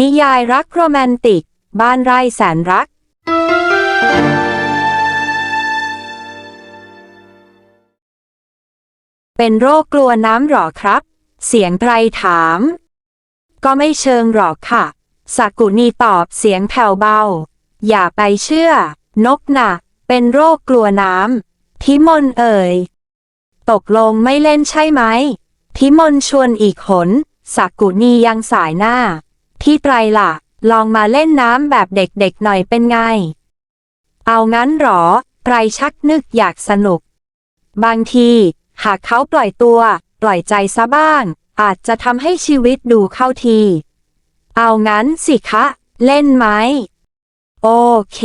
นิยายรักโรแมนติก บ้านไร่แสนรัก เป็นโรคกลัวน้ำหรอครับ เสียงไตรถาม ก็ไม่เชิงหรอกค่ะสากุนีตอบเสียงแผ่วเบา อย่าไปเชื่อ นกน่ะ เป็นโรคกลัวน้ำทิมนเอ่ย ตกลงไม่เล่นใช่ไหมทิมนชวนอีกหนสากุนียังสายหน้า ที่ไตรล่ะ ลองมาเล่นน้ำแบบเด็กๆหน่อยเป็นไง เอางั้นหรอ ไตรชักนึกอยากสนุก บางที หากเขาปล่อยตัว ปล่อยใจซะบ้าง อาจจะทำให้ชีวิตดูเข้าที เอางั้นสิคะ เล่นไหม โอเค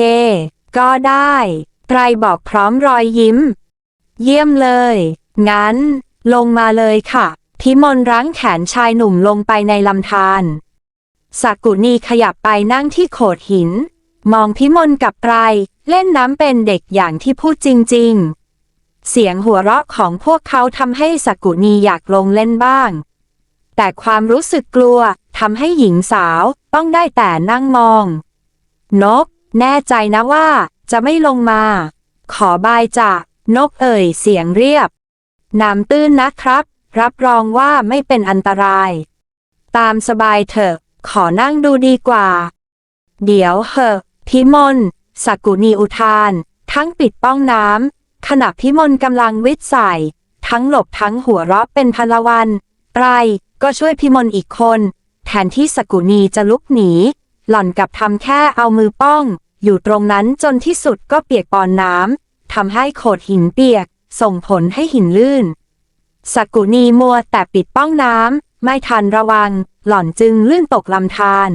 ก็ได้ไตรบอกพร้อมรอยยิ้ม เยี่ยมเลย งั้น ลงมาเลยค่ะ พิมลรั้งแขนชายหนุ่มลงไปในลำธาร สากุนีขยับไปนั่งที่โขดหิน มองพิมลกับไตรเล่นน้ำเป็นเด็กอย่างที่พูดจริง ๆ เสียงหัวเราะของพวกเขาทำให้สากุนีอยากลงเล่นบ้าง แต่ความรู้สึกกลัวทำให้หญิงสาวต้องได้แต่นั่งมอง นก แน่ใจนะว่า จะไม่ลงมา ขอบายจะนกเอ่ยเสียงเรียบ น้ำตื้นนะครับ รับรองว่าไม่เป็นอันตราย ตามสบายเถอะ ขอนั่งดูดีกว่า เดี๋ยวเหอะพิมลสกุนีอุทาน ทั้งปิดป้องน้ำขณะพิมลกำลังวิทย์ใส่ทั้งหลบทั้งหัวเราะเป็นพลวันไรก็ช่วยพิมลอีกคน แทนที่สกุนีจะลุกหนี หล่อนกลับทำแค่เอามือป้อง อยู่ตรงนั้นจนที่สุดก็เปียกปอนน้ำทำให้โขดหินเปียก ส่งผลให้หินลื่นสกุนีมัวแต่ปิดป้องน้ำไม่ทันระวัง หล่อนจึงลื่นตกลำธาร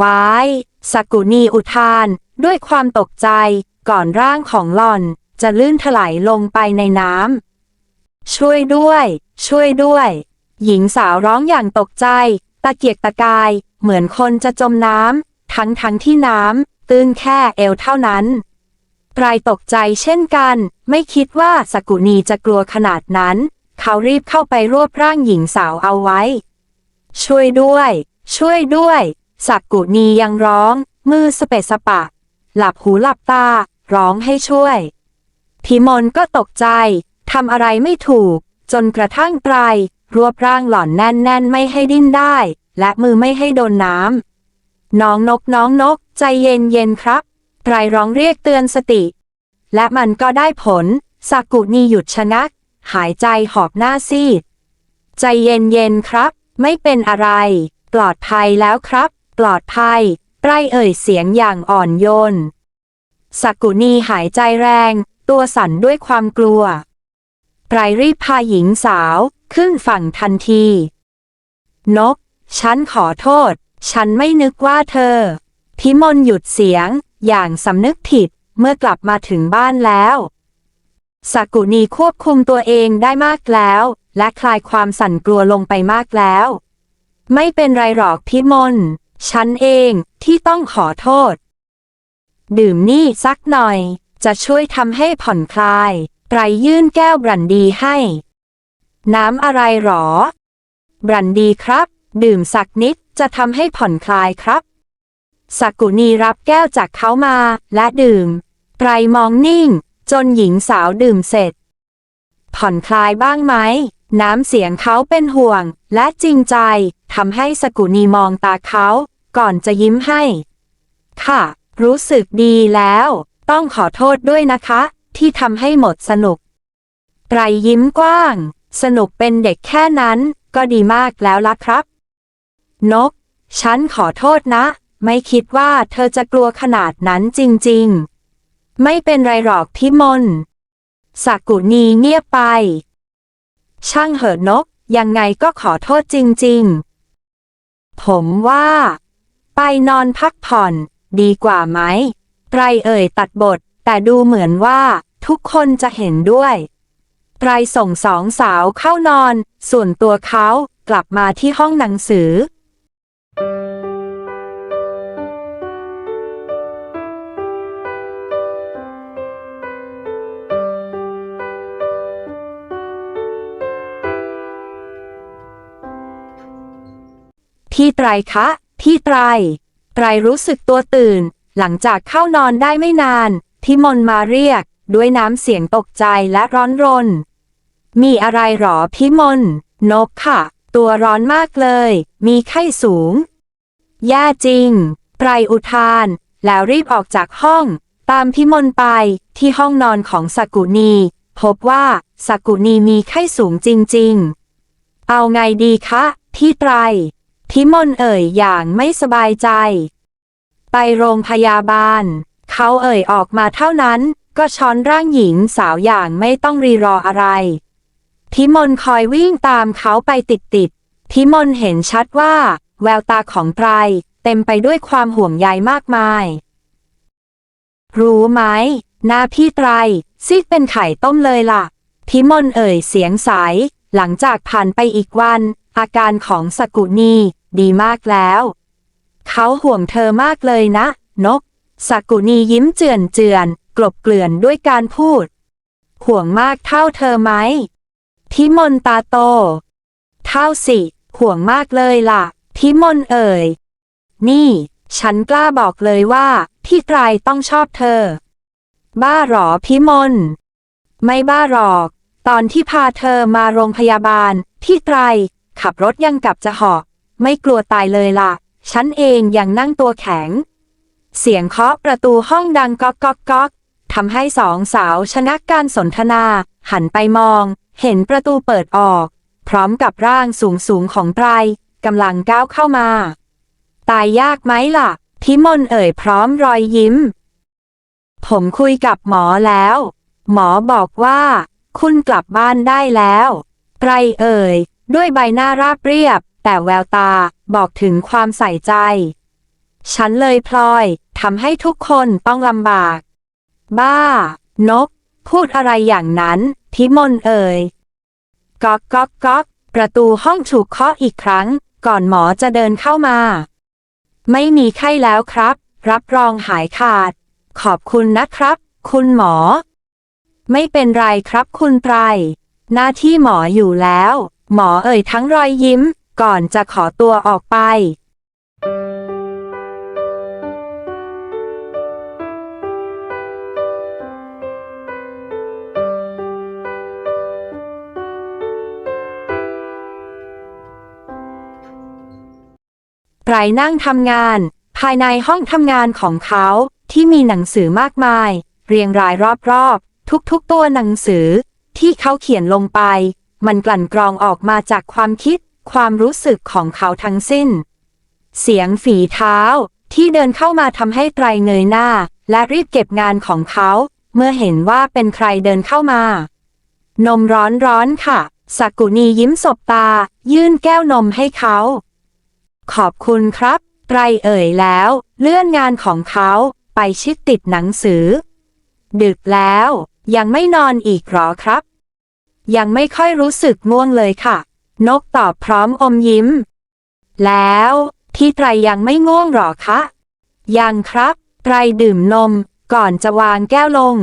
ว้ายสกุนีอุทาน ด้วยความตกใจ ก่อนร่างของหล่อนจะลื่นถลายลงไปในน้ำช่วยด้วย ช่วยด้วย หญิงสาวร้องอย่างตกใจ ตะเกียกตะกาย เหมือนคนจะจมน้ำทั้งทั้งที่น้ำตื้นแค่เอวเท่านั้นไตรตกใจเช่นกัน ไม่คิดว่าสกุนีจะกลัวขนาดนั้น เขารีบเข้าไปรวบร่างหญิงสาวเอาไว้ ช่วยด้วย ช่วยด้วย สักกุนียังร้อง มือสเปะสปะ หลับหูหลับตา ร้องให้ช่วย พิมลก็ตกใจ ทำอะไรไม่ถูก จนกระทั่งไตรรวบร่างหล่อนแน่น ๆ ไม่ให้ดิ้นได้ และมือไม่ให้โดนน้ำ น้องนกน้องนก ใจเย็นเย็นๆครับไตรร้องเรียกเตือนสติ และมันก็ได้ผลสากุนีหยุดชะงัก หายใจหอบหน้าซีด ใจเย็นเย็นๆครับ ไม่เป็นอะไร ปลอดภัยแล้วครับ ปลอดภัยไตรเอ่ยเสียงอย่างอ่อนโยนสากุนีหายใจแรง ตัวสั่นด้วยความกลัวไตรรีบพาหญิงสาว ขึ้นฝั่งทันที นก ฉันขอโทษ ฉันไม่นึกว่าเธอ พิมลหยุดเสียง อย่างสำนึกผิด เมื่อกลับมาถึงบ้านแล้ว สากุนีควบคุมตัวเองได้มากแล้ว และคลายความสั่นกลัวลงไปมากแล้ว ไม่เป็นไรหรอกพิมลฉันเองที่ต้องขอโทษ ดื่มนี่สักหน่อย จะช่วยทำให้ผ่อนคลายไตรยื่นแก้วบรันดีให้ น้ำอะไรหรอ บรันดีครับ ดื่มสักนิดจะทำให้ผ่อนคลายครับสากุนีรับแก้วจากเขามาและดื่มไตรมองนิ่ง จนหญิงสาวดื่มเสร็จ ผ่อนคลายบ้างไหม น้ำเสียงเขาเป็นห่วง และจริงใจทำให้สกุนีมองตาเขา ก่อนจะยิ้มให้ ค่ะ รู้สึกดีแล้ว ต้องขอโทษด้วยนะคะ ที่ทำให้หมดสนุกไตรยิ้มกว้าง สนุกเป็นเด็กแค่นั้น ก็ดีมากแล้วล่ะครับ นก ฉันขอโทษนะ ไม่คิดว่าเธอจะกลัวขนาดนั้นจริง ๆ ไม่เป็นไรหรอกพี่มนสากุนีเงียบไป ช่างเหอะนก ยังไงก็ขอโทษจริง ๆ ผมว่า ไปนอนพักผ่อน ดีกว่าไหมไตรเอ่ยตัดบท แต่ดูเหมือนว่า ทุกคนจะเห็นด้วยไตรส่งสองสาวเข้านอน ส่วนตัวเขากลับมาที่ห้องหนังสือ พี่ไตรคะ พี่ไตร ไตรรู้สึกตัวตื่น หลังจากเข้านอนได้ไม่นาน พิมลมาเรียก ด้วยน้ำเสียงตกใจและร้อนรน มีอะไรหรอพิมลนกค่ะ ตัวร้อนมากเลย มีไข้สูง แย่จริง ไตรอุทาน แล้วรีบออกจากห้อง ตามพิมลไปที่ห้องนอนของสกุณี พบว่าสกุณีมีไข้สูงจริง ๆ เอาไงดีคะ พี่ไตร พิมลเอ่ยอย่างไม่สบายใจ ไปโรงพยาบาล เขาเอ่ยออกมาเท่านั้น ก็ช้อนร่างหญิงสาวอย่างไม่ต้องรีรออะไร พิมลคอยวิ่งตามเขาไปติดๆพิมลเห็นชัดว่า แววตาของไตรเต็มไปด้วยความห่วงใยมากมาย รู้ไหมหน้าพี่ไตรซีดเป็นไข่ต้มเลยล่ะ พิมลเอ่ยเสียงใส หลังจากผ่านไปอีกวัน อาการของสกุณี ดีมากแล้ว เขาห่วงเธอมากเลยนะ นกสกุณียิ้มเจือนเจือน กลบเกลื่อนด้วยการพูด ห่วงมากเท่าเธอไหมพิมลตาโต เท่าสิ ห่วงมากเลยล่ะพิมลเอ่ย นี่ ฉันกล้าบอกเลยว่า พี่ไตรต้องชอบเธอ บ้าหรอพิมลไม่บ้าหรอก ตอนที่พาเธอมาโรงพยาบาล พี่ไตรขับรถยังกลับจะหาะ ไม่กลัวตายเลยล่ะ ฉันเองยังนั่งตัวแข็ง เสียงเคาะประตูห้องดังก๊อกก๊อกก๊อกทำให้สองสาวชะงักการสนทนา หันไปมอง เห็นประตูเปิดออก พร้อมกับร่างสูงสูงของไตรกำลังก้าวเข้ามา ตายยากไหมล่ะ พิมลเอ่ยพร้อมรอยยิ้ม ผมคุยกับหมอแล้ว หมอบอกว่า คุณกลับบ้านได้แล้วไตรเอ่ย ด้วยใบหน้าราบเรียบ แต่แววตาบอกถึงความใส่ใจ ฉันเลยพลอยทำให้ทุกคนต้องลำบาก บ้า นก พูดอะไรอย่างนั้น พิมลเอ่ยก๊อกก๊อกก๊อกประตูห้องถูกเคาะอีกครั้ง ก่อนหมอจะเดินเข้ามา ไม่มีไข้แล้วครับ รับรองหายขาด ขอบคุณนะครับ คุณหมอ ไม่เป็นไรครับคุณไตรหน้าที่หมออยู่แล้ว หมอเอ่ยทั้งรอยยิ้ม ก่อนจะขอตัวออกไปไตรนั่งทำงาน ภายในห้องทำงานของเขาที่มีหนังสือมากมาย เรียงรายรอบๆ ทุกๆตัวหนังสือที่เขาเขียนลงไป มันกลั่นกรองออกมาจากความคิด ความรู้สึกของเขาทั้งสิ้น เสียงฝีเท้าที่เดินเข้ามาทำให้ไตรเงยหน้า และรีบเก็บงานของเขา เมื่อเห็นว่าเป็นใครเดินเข้ามา นมร้อนร้อนๆค่ะสักุณียิ้มสบตา ยื่นแก้วนมให้เขา ขอบคุณครับ ไตรเอ่ยแล้ว เลื่อนงานของเขาไปชิดติดหนังสือ ดึกแล้ว ยังไม่นอนอีกหรอครับ ยังไม่ค่อยรู้สึกง่วงเลยค่ะ นกตอบพร้อมอมยิ้ม แล้วพี่ไตรยังไม่ง่วงหรอคะ ยังครับไตรดื่มนมก่อนจะวางแก้วลง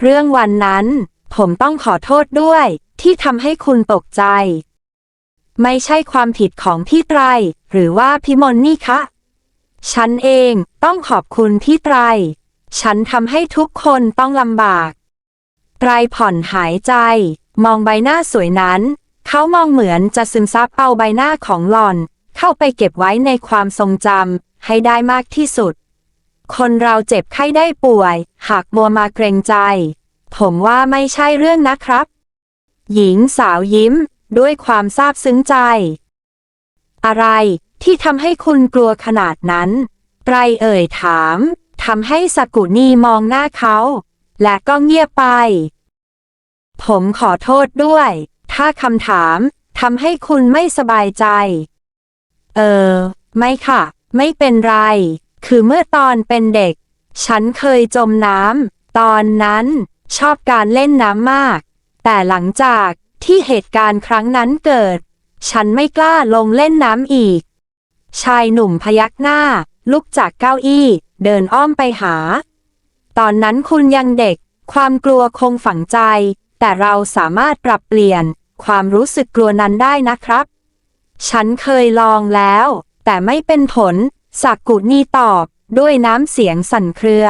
เรื่องวันนั้น ผมต้องขอโทษด้วย ที่ทำให้คุณตกใจ ไม่ใช่ความผิดของพี่ไตร หรือว่าพิมลนี่คะ ฉันเองต้องขอบคุณพี่ไตร ฉันทำให้ทุกคนต้องลำบากไตรผ่อนหายใจ มองใบหน้าสวยนั้น เขามองเหมือนจะซึมซับเอาใบหน้าของหล่อน เข้าไปเก็บไว้ในความทรงจำให้ได้มากที่สุด คนเราเจ็บไข้ได้ป่วย หากมัวมาเกรงใจ ผมว่าไม่ใช่เรื่องนะครับ หญิงสาวยิ้ม ด้วยความซาบซึ้งใจ อะไรที่ทำให้คุณกลัวขนาดนั้นไตรเอ่ยถามทำให้สกุณีมองหน้าเขา และก็เงียบไป ผมขอโทษด้วย ถ้าคำถามทำให้คุณไม่สบายใจ เออ ไม่ค่ะ ไม่เป็นไร คือเมื่อตอนเป็นเด็ก ฉันเคยจมน้ำ ตอนนั้นชอบการเล่นน้ำมาก แต่หลังจากที่เหตุการณ์ครั้งนั้นเกิด ฉันไม่กล้าลงเล่นน้ำอีก ชายหนุ่มพยักหน้า ลุกจากเก้าอี้ เดินอ้อมไปหา ตอนนั้นคุณยังเด็ก ความกลัวคงฝังใจ แต่เราสามารถปรับเปลี่ยนความรู้สึกกลัวนั้นได้นะครับ ฉันเคยลองแล้ว แต่ไม่เป็นผลสักกุนีตอบด้วยน้ำเสียงสั่นเครือ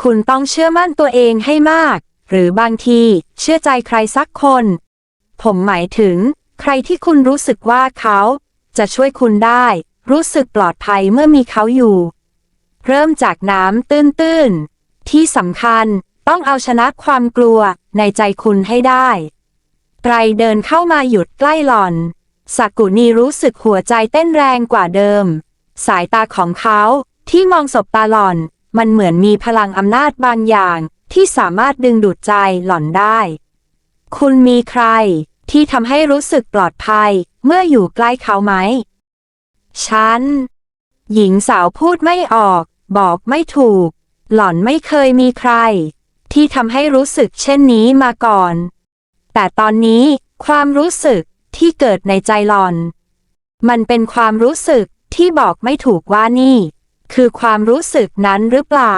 คุณต้องเชื่อมั่นตัวเองให้มาก หรือบางทีเชื่อใจใครสักคน ผมหมายถึง ใครที่คุณรู้สึกว่าเขา จะช่วยคุณได้ รู้สึกปลอดภัยเมื่อมีเขาอยู่ เริ่มจากน้ำตื้นๆ ที่สำคัญ ต้องเอาชนะความกลัวในใจคุณให้ได้ไตรเดินเข้ามาหยุดใกล้หล่อนสากุนีรู้สึกหัวใจเต้นแรงกว่าเดิม สายตาของเขาที่มองศบตาหล่อน มันเหมือนมีพลังอำนาจบางอย่างที่สามารถดึงดูดใจหล่อนได้ คุณมีใครที่ทำให้รู้สึกปลอดภัยเมื่ออยู่ใกล้เขาไหม ฉัน หญิงสาวพูดไม่ออก บอกไม่ถูก หล่อนไม่เคยมีใคร ที่ทำให้รู้สึกเช่นนี้มาก่อน แต่ตอนนี้ความรู้สึกที่เกิดในใจหลอน มันเป็นความรู้สึกที่บอกไม่ถูกว่านี่ คือความรู้สึกนั้นหรือเปล่า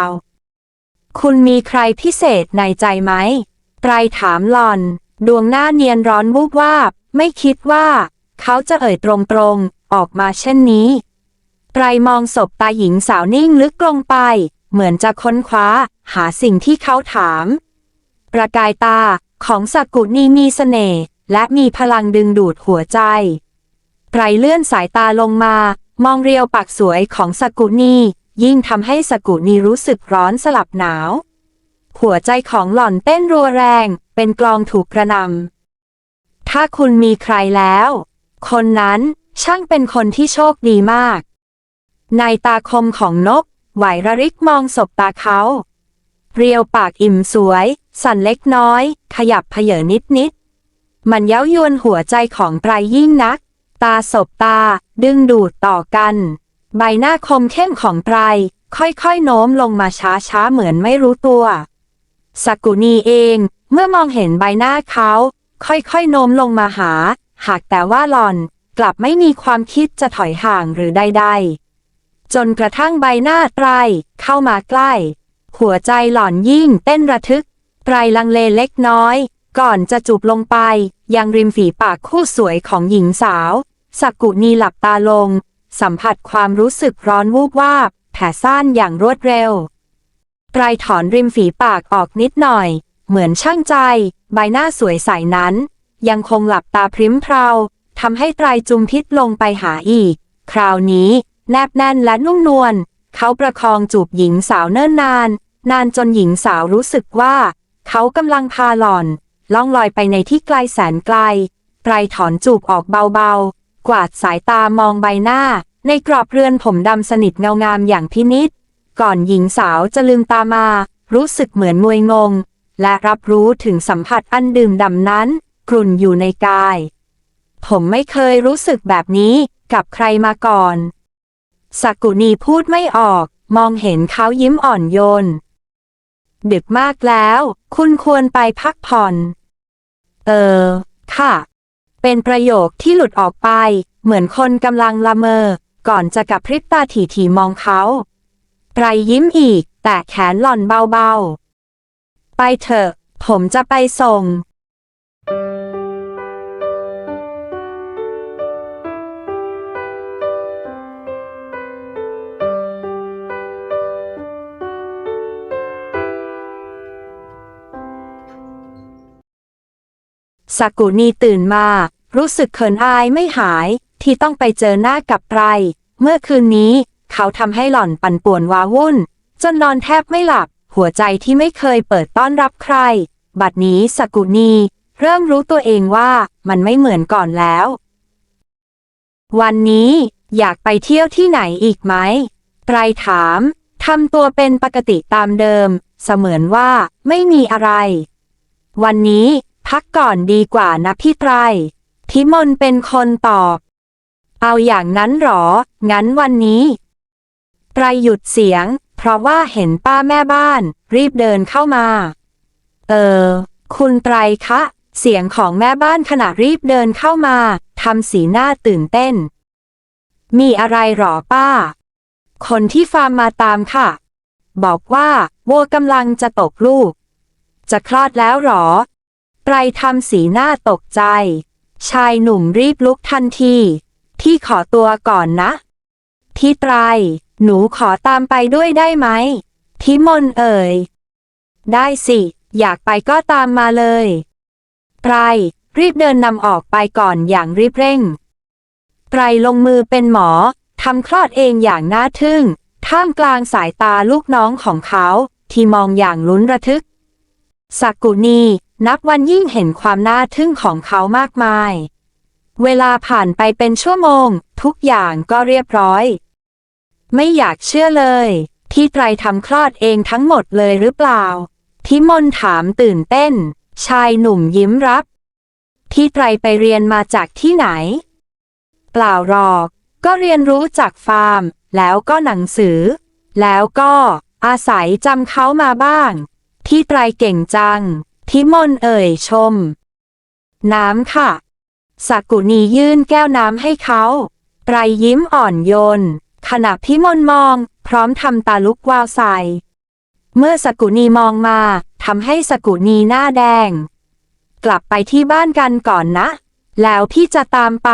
คุณมีใครพิเศษในใจไหมไตรถามหลอน ดวงหน้าเนียนร้อนวูบวาบ ไม่คิดว่า เขาจะเอ่ยตรงๆ ออกมาเช่นนี้ไตรมองศพตาหญิงสาวนิ่งลึกลงไป เหมือนจะค้นคว้า หาสิ่งที่เขาถาม ประกายตาของสกุนีมีเสน่ห์และมีพลังดึงดูดหัวใจไตรเลื่อนสายตาลงมา มองเรียวปากสวยของสกุนียิ่งทำให้สกุนีรู้สึกร้อนสลับหนาว หัวใจของหล่อนเต้นรัวแรง เป็นกลองถูกกระนำถ้าคุณมีใครแล้ว คนนั้นช่างเป็นคนที่โชคดีมาก ในตาคมของนก ไหวระริกมองศบตาเขา เรียวปากอิ่มสวย สั่นเล็กน้อย ขยับเผยนิดนิด มันเย้ายวนหัวใจของไตรยิ่งนัก ตาสบตา ดึงดูดต่อกัน ใบหน้าคมเข้มของไตรค่อยๆโน้มลงมาช้าๆเหมือนไม่รู้ตัวสกุนีเอง เมื่อมองเห็นใบหน้าเขา ค่อยๆโน้มลงมาหา หากแต่ว่าหลอนกลับไม่มีความคิดจะถอยห่างหรือใดๆ จนกระทั่งใบหน้าไตรเข้ามาใกล้ หัวใจหล่อนยิ่งเต้นระทึกไตรลังเลเล็กน้อย ก่อนจะจูบลงไป ยังริมฝีปากคู่สวยของหญิงสาว สักกุนีหลับตาลง สัมผัสความรู้สึกร้อนวูบวาบ แผ่ซ่านอย่างรวดเร็วไตรถอนริมฝีปากออกนิดหน่อย เหมือนช่างใจ ใบหน้าสวยใสนั้น ยังคงหลับตาพริ้มเพราทำให้ไตรจุมพิษลงไปหาอีก คราวนี้ แนบแน่นและนุ่มนวลเขาประคองจูบหญิงสาวเนิ่นนาน นานจนหญิงสาวรู้สึกว่า เขากำลังพาหล่อน ล่องลอยไปในที่ไกลแสนไกลไตรถอนจูบออกเบาๆ กวาดสายตามองใบหน้า ในกรอบเรือนผมดำสนิทเงางามอย่างพินิษก่อนหญิงสาวจะลืมตามา รู้สึกเหมือนมวยงง และรับรู้ถึงสัมผัสอันดื่มด่ำนั้น กลุ่นอยู่ในกาย ผมไม่เคยรู้สึกแบบนี้กับใครมาก่อน สกกุนีพูดไม่ออก มองเห็นเขายิ้มอ่อนโยน ดึกมากแล้ว คุณควรไปพักผ่อน เออ ค่ะ เป็นประโยคที่หลุดออกไป เหมือนคนกำลังละเมอ ก่อนจะกับพริบตาถี่ๆมองเขาไตรยิ้มอีก แต่แขนหล่อนเบาๆ ไปเถอะ ผมจะไปส่ง สากุนีตื่นมา รู้สึกเขินอายไม่หาย ที่ต้องไปเจอหน้ากับไตรเมื่อคืนนี้ เขาทำให้หล่อนปั่นป่วนวาวุ่น จนนอนแทบไม่หลับ หัวใจที่ไม่เคยเปิดต้อนรับใคร บัดนี้สกุนีเริ่มรู้ตัวเองว่ามันไม่เหมือนก่อนแล้ว วันนี้อยากไปเที่ยวที่ไหนอีกไหมไตรถามทำตัวเป็นปกติตามเดิม เสมือนว่าไม่มีอะไร วันนี้ พักก่อนดีกว่านะพี่ไตรพิมลเป็นคนตอบ เอาอย่างนั้นหรอ งั้นวันนี้ไตรหยุดเสียง เพราะว่าเห็นป้าแม่บ้าน รีบเดินเข้ามา เออ คุณไตรคะ เสียงของแม่บ้านขณะรีบเดินเข้ามาทำสีหน้าตื่นเต้น มีอะไรหรอป้า คนที่ฟาร์มมาตามค่ะ บอกว่าวัวกำลังจะตกลูก จะคลอดแล้วหรอ ไตรทำสีหน้าตกใจ ชายหนุ่มรีบลุกทันทีที่ขอตัวก่อนนะที่ไตร หนูขอตามไปด้วยได้ไหมทิมนเอ่ย ได้สิ อยากไปก็ตามมาเลยไตรรีบเดินนำออกไปก่อนอย่างรีบเร่งไตรลงมือเป็นหมอทำคลอดเองอย่างน่าทึ่ง ท่ามกลางสายตาลูกน้องของเขา ที่มองอย่างลุ้นระทึกสักกุณี นับวันยิ่งเห็นความน่าทึ่งของเขามากมาย เวลาผ่านไปเป็นชั่วโมง ทุกอย่างก็เรียบร้อย ไม่อยากเชื่อเลยที่ไตรทำคลอดเองทั้งหมดเลยหรือเปล่าทิมนถามตื่นเต้น ชายหนุ่มยิ้มรับที่ไตรไปเรียนมาจากที่ไหน เปล่าหรอก ก็เรียนรู้จากฟาร์ม แล้วก็หนังสือ แล้วก็อาศัยจำเขามาบ้างที่ไตรเก่งจัง ทิมนเอ่ยชม น้ำค่ะ สักกุณียื่นแก้วน้ำให้เขาไตรยิ้มอ่อนโยน ขณะพิมลมอง พร้อมทำตาลุกวาวใส่ เมื่อสกุณีมองมาทำให้สกุณีหน้าแดง กลับไปที่บ้านกันก่อนนะ แล้วพี่จะตามไป